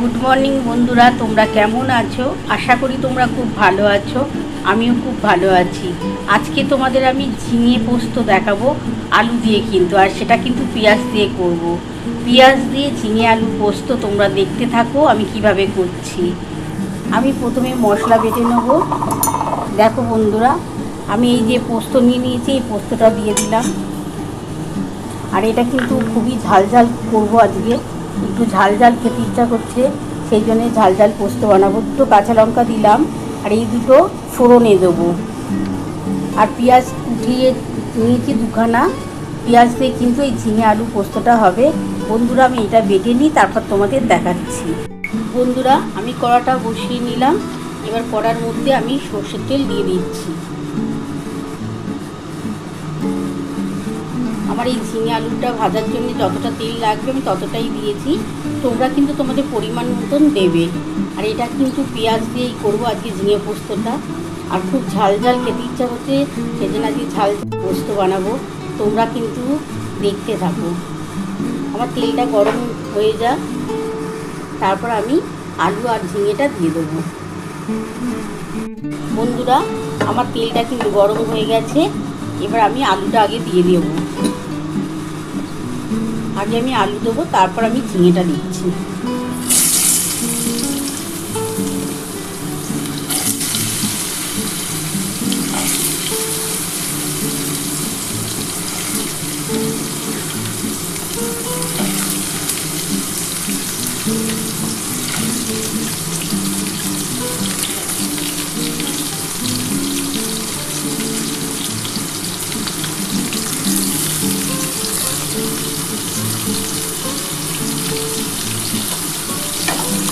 Good morning বন্ধুরা, তোমরা কেমন আছো? আশা করি তোমরা খুব ভালো আছো। আমিও খুব ভালো আছি। আজকে তোমাদের আমি ঝিঙে পোস্ত দেখাবো, আলু দিয়ে কিন্তু, আর সেটা কিন্তু পেঁয়াজ দিয়ে করব। পেঁয়াজ দিয়ে ঝিঙে আলু পোস্ত তোমরা দেখতে থাকো, আমি কীভাবে করছি। আমি প্রথমে মশলা বেটে নেব। দেখো বন্ধুরা, আমি এই যে পোস্ত নিয়ে নিয়েছি, এই পোস্তটা দিয়ে দিলাম। আর এটা কিন্তু খুবই ঝাল ঝাল করব আজকে। একটু ঝাল ঝাল খেতে ইচ্ছা করছে, সেই জন্য ঝাল ঝাল পোস্ত বানাবো। দুটো কাঁচা লঙ্কা দিলাম, আর এই দুটো ফোড়নে দেবো। আর পেঁয়াজ উঠিয়ে নিয়েছি দুখানা। পেঁয়াজ দিয়ে কিন্তু এই ঝিঙে আলু পোস্তটা হবে। বন্ধুরা, আমি এটা বেটে নিই, তারপর তোমাদের দেখাচ্ছি। বন্ধুরা, আমি কড়াটা বসিয়ে নিলাম। এবার কড়ার মধ্যে আমি সর্ষের তেল দিয়ে দিচ্ছি। আমার এই ঝিঙে আলুটা ভাজার জন্য যতটা তেল লাগবে আমি ততটাই দিয়েছি। তোমরা কিন্তু তোমাদের পরিমাণ মতন দেবে। আর এটা কিন্তু পেঁয়াজ দিয়েই করব আজকে ঝিঙে পোস্তটা। আর খুব ঝাল ঝাল খেতে ইচ্ছা হচ্ছে, সেজন্য আজকে ঝাল পোস্ত বানাবো। তোমরা কিন্তু দেখতে থাকো। আমার তেলটা গরম হয়ে যা তারপর আমি আলু আর ঝিঙেটা দিয়ে দেবো। বন্ধুরা, আমার তেলটা কিন্তু গরম হয়ে গেছে। এবার আমি আলুটা আগে দিয়ে দেবো। আগে আমি আলু দেবো তারপর আমি ঝিঙেটা দিচ্ছি।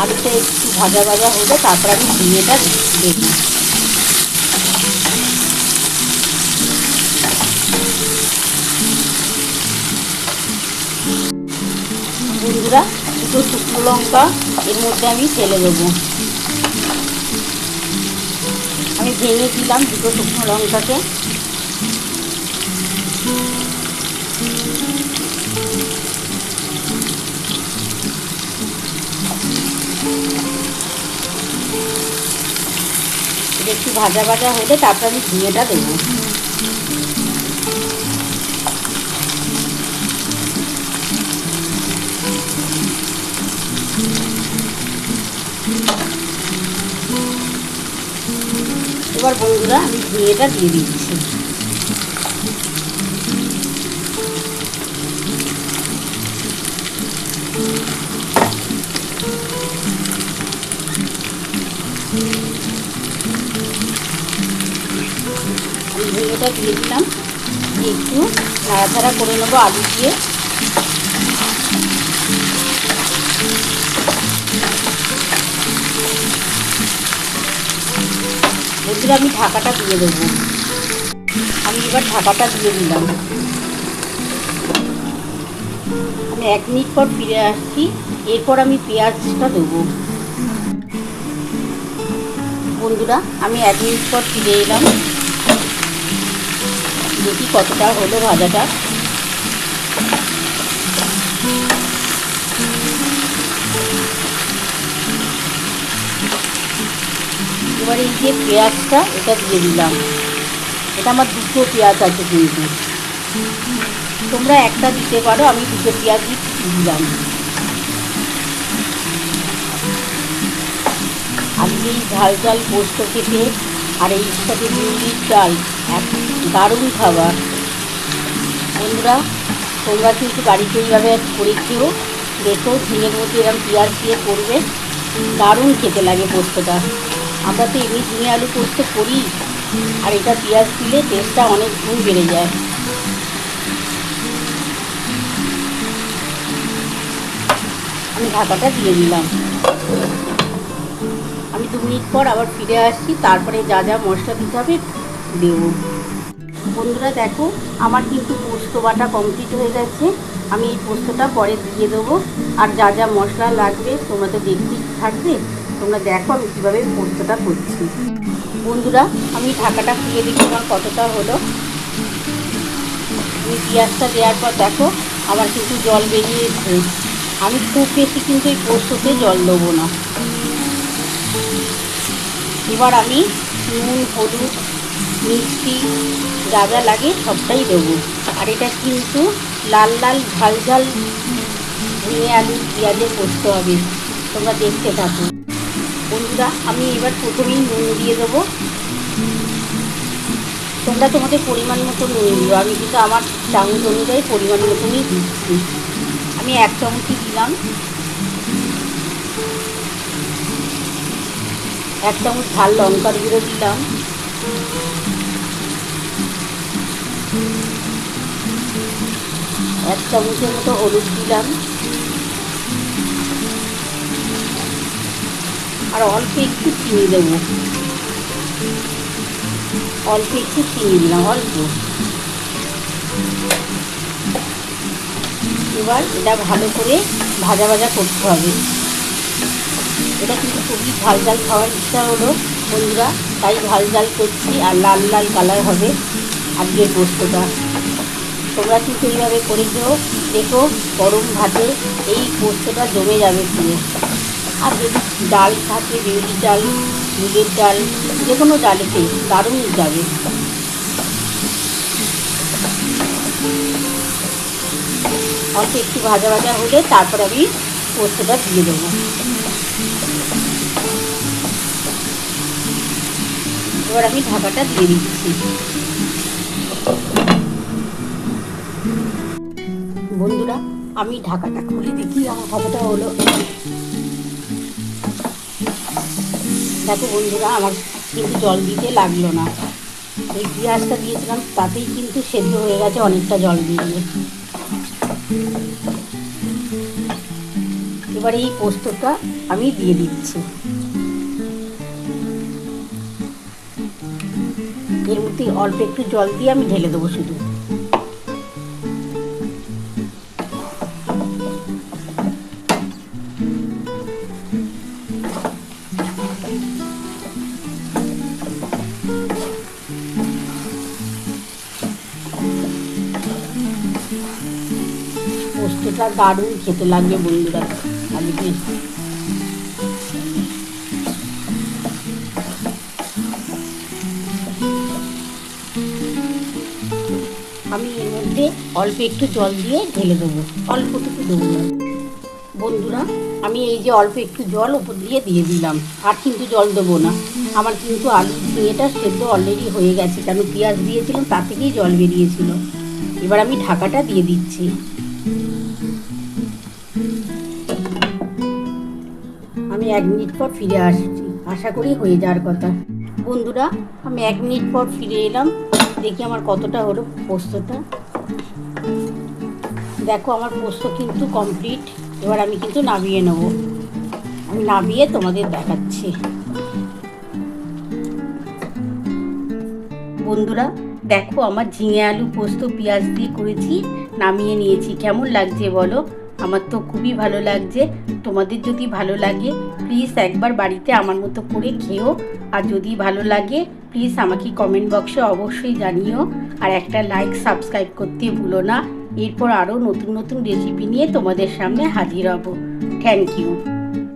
আলুটা একটু ভাজা ভাজা হলে তারপর আমি ঝিঙেটা দেবো বন্ধুরা, দুটো শুকনো লঙ্কা, এর মধ্যে আমি ফেলে দেবো। আমি ভেঙে দিলাম দুটো শুকনো লঙ্কাকে। একটু ভাজা ভাজা হলে তারপর আমি ঝিঙেটা দেবো। এবার বন্ধুরা, আমি ঝিঙেটা দিয়ে দিচ্ছি। আমি ঝিঙেটা দিয়ে দিলাম। দিয়ে একটু নাড়াচাড়া করে নেব আলু দিয়ে। বন্ধুরা আমি ঢাকাটা দিয়ে দেবো। আমি এবার ঢাকাটা দিয়ে দিলাম। আমি এক মিনিট পর ফিরে আসছি। এরপর আমি পেঁয়াজটা দেবো। বন্ধুরা, আমি এক মিনিট পর ফিরে এলাম। দেখি কতটা হলো ভাজাটা। এবার এই যে পেঁয়াজটা, এটা দিয়ে দিলাম। এটা আমার দুটো পেঁয়াজ আছে কিন্তু। তোমরা একটা দিতে পারো, আমি দুটো পেঁয়াজই দিলাম। আজকে এই ঝাল ঝাল পোস্ত খেতে আর এই সাথে মুরগির চাল এক দারুণ খাবার। বন্ধুরা, তোমরা কিন্তু বাড়িতে এইভাবে করে খেও দেখো ঝিঙের মধ্যে এরকম পেঁয়াজ দিয়ে করবে। দারুণ খেতে লাগে পোস্তটা। আমরা তো এমনি ঝিঙে আলু পোস্ত করি, আর এটা পেঁয়াজ দিলে টেস্টটা অনেক গুণ বেড়ে যায়। আমি ঢাকাটা দিয়ে দিলাম। আমি দু মিনিট পর আবার ফিরে আসছি, তারপরে যা যা মশলা দিতে হবে দেব। বন্ধুরা দেখো, আমার কিন্তু পোস্ত বাটা কমপ্লিট হয়ে গেছে। আমি এই পোস্তটা পরে দিয়ে দেবো। আর যা যা মশলা লাগবে, তোমরা তো দেখতেই থাকবে। তোমরা দেখো আমি কীভাবে পোস্তটা করছি। বন্ধুরা, আমি ঢাকাটা খুলে দিচ্ছি আমার কতটা হলো। আমি পেঁয়াজটা দেওয়ার পর দেখো, আমার কিন্তু জল বেরিয়েছে আমি খুব বেশি কিন্তু এই পোস্ততে জল দেবো না। এবার আমি নুন, হলুদ, মিষ্টি, যা যা লাগে সবটাই দেবো। আর এটা কিন্তু লাল লাল, ঝাল ঝাল ঝিঙে আলু পেঁয়াজের করতে হবে। তোমরা দেখতে থাকো। বন্ধুরা, আমি এবার প্রথমেই নুন দিয়ে দেবো। তোমরা তোমাদের পরিমাণ মতো নুন দিও। আমি কিন্তু আমার চামচ অনুযায়ী পরিমাণ মতনই দিচ্ছি। আমি এক চামচই দিলাম। এক চামচ ঝাল লঙ্কার গুঁড়ো দিলাম। এক চামচের মতো হলুদ দিলাম। আর অল্প একটু চিনি দেবো। অল্প একটু চিনি দিলাম, অল্প। এবার এটা ভালো করে ভাজা ভাজা করতে হবে। এটা কিন্তু খুবই ঝাল ঝাল খাওয়ার ইচ্ছা হলো বন্ধুরা। তাই ঝাল ঝাল করছি আর লাল লাল কালার হবে আজকের পোস্তটা। তোমরা কিন্তু এইভাবে করে দিও দেখো গরম ভাতে এই পোস্তটা জমে যাবে পুরো। আর যদি ডাল থাকে, বিউলির ডাল, মুগের ডাল যে কোনো ডালেতে দারুণ যাবে। অল্প একটু ভাজা ভাজা হলে তারপর আমি পোস্তটা দিয়ে দেবো। এবার আমি ঢাকাটা দিয়ে দিচ্ছি। বন্ধুরা, আমি ঢাকাটা খুলে দেখি। আমার কতটা হলো দেখো বন্ধুরা, আমার কিন্তু জল দিতে লাগল না। এই পেঁয়াজটা দিয়েছিলাম, তাতেই কিন্তু সেদ্ধ হয়ে গেছে অনেকটা জল দিয়ে এবার এই পোস্তটা আমি দিয়ে দিচ্ছি। এর মধ্যে অল্প একটু জল দিয়ে আমি ঢেলে দেবো শুধু। পোস্তটা দারুণ খেতে লাগবে বন্ধুরা। আমি অল্প একটু জল দিয়ে ঢেলে দেবো অল্পটুকু দেবো। বন্ধুরা, আমি এই যে অল্প একটু জল ওপর দিয়ে দিয়ে দিলাম, আর কিন্তু জল দেবো না। আমার কিন্তু আলু ঝিঙেটা সেদ্ধ অলরেডি হয়ে গেছে, কেন পেঁয়াজ দিয়েছিলাম তা থেকেই জল বেরিয়েছিল। এবার আমি ঢাকাটা দিয়ে দিচ্ছি। আমি এক মিনিট পর ফিরে আসছি, আশা করি হয়ে যাওয়ার কথা। বন্ধুরা, আমি এক মিনিট পর ফিরে এলাম, দেখি আমার কতটা হলো পোস্তটা। দেখো, আমার পোস্ত কিন্তু কমপ্লিট এবার আমি কিন্তু নামিয়ে নেব। আমি নামিয়ে তোমাদের দেখাচ্ছি। বন্ধুরা, দেখো, আমার ঝিঙে আলু পোস্ত, পেঁয়াজ দিয়ে করেছি, নামিয়ে নিয়েছি। কেমন লাগছে বলো? আমার তো খুবই ভালো লাগছে। তোমাদের যদি ভালো লাগে প্লিজ একবার বাড়িতে আমার মতো করে খেও আর যদি ভালো লাগে প্লিজ আমাকে কমেন্ট বক্সে অবশ্যই জানিও। আর একটা লাইক সাবস্ক্রাইব করতে ভুলো না। এরপর আরও নতুন নতুন রেসিপি নিয়ে তোমাদের সামনে হাজির হব। Thank you